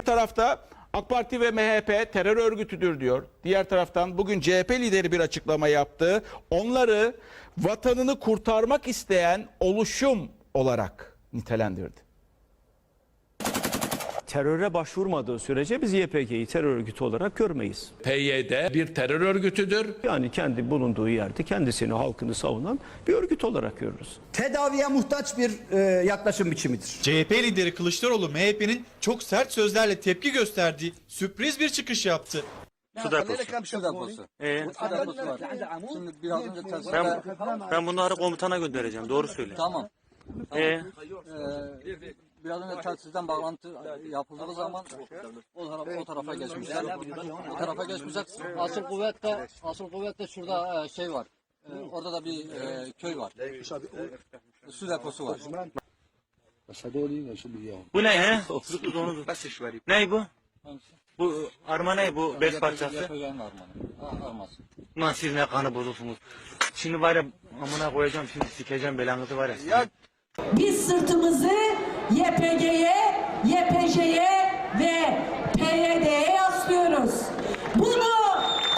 Bir tarafta AK Parti ve MHP terör örgütüdür diyor. Diğer taraftan bugün CHP lideri bir açıklama yaptı. Onları vatanını kurtarmak isteyen oluşum olarak nitelendirdi. Teröre başvurmadığı sürece biz YPG'yi terör örgütü olarak görmeyiz. PYD bir terör örgütüdür. Yani kendi bulunduğu yerde kendisini, halkını savunan bir örgüt olarak görürüz. tedaviye muhtaç bir e, yaklaşım biçimidir. CHP lideri Kılıçdaroğlu MHP'nin çok sert sözlerle tepki gösterdiği sürpriz bir çıkış yaptı. Su deposu. Su deposu. Ee, Su deposu var. Şimdi biraz önce ben, ben bunları komutana göndereceğim. Doğru söyle. tamam. Ee, Ee, biraz önce telsizden bağlantı yapıldığı zaman o tarafa, o tarafa geçmişler. O tarafa geçmişler. Asıl kuvvette asıl kuvvette şurada e, şey var. Ee, orada da bir e, köy var. Su deposu var. bu ne he? ne bu? Bu arma ne bu? Bez parçası. Lan siz ne kanı bozuksunuz. Şimdi var ya amına koyacağım şimdi sikeceğim belanızı var ya. Biz sırtımızı YPG'ye, YPJ'ye ve PYD'ye yaslıyoruz. Bunu,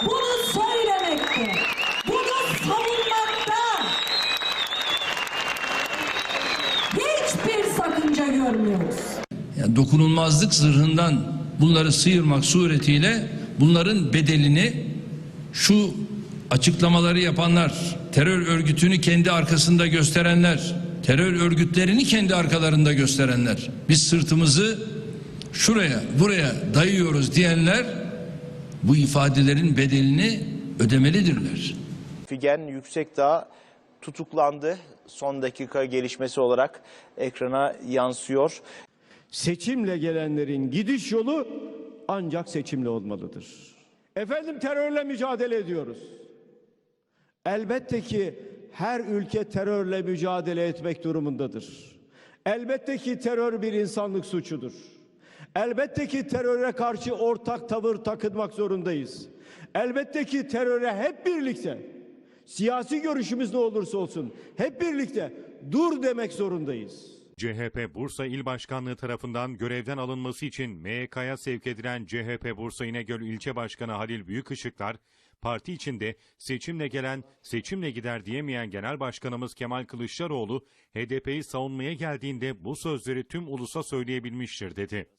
bunu söylemekte, bunu savunmakta hiçbir sakınca görmüyoruz. Yani dokunulmazlık zırhından bunları sıyırmak suretiyle bunların bedelini şu açıklamaları yapanlar, terör örgütünü kendi arkasında gösterenler, terör örgütlerini kendi arkalarında gösterenler, biz sırtımızı şuraya, buraya dayıyoruz diyenler bu ifadelerin bedelini ödemelidirler. Figen Yüksekdağ tutuklandı. Son dakika gelişmesi olarak ekrana yansıyor. Seçimle gelenlerin gidiş yolu ancak seçimle olmalıdır. Efendim terörle mücadele ediyoruz. Elbette ki her ülke terörle mücadele etmek durumundadır. Elbette ki terör bir insanlık suçudur. Elbette ki teröre karşı ortak tavır takınmak zorundayız. Elbette ki teröre hep birlikte siyasi görüşümüz ne olursa olsun hep birlikte dur demek zorundayız. CHP Bursa İl Başkanlığı tarafından görevden alınması için MYK'ya sevk edilen CHP Bursa İnegöl İlçe Başkanı Halil Büyükışıklar, parti içinde seçimle gelen, seçimle gider diyemeyen Genel Başkanımız Kemal Kılıçdaroğlu, HDP'yi savunmaya geldiğinde bu sözleri tüm ulusa söyleyebilmiştir dedi.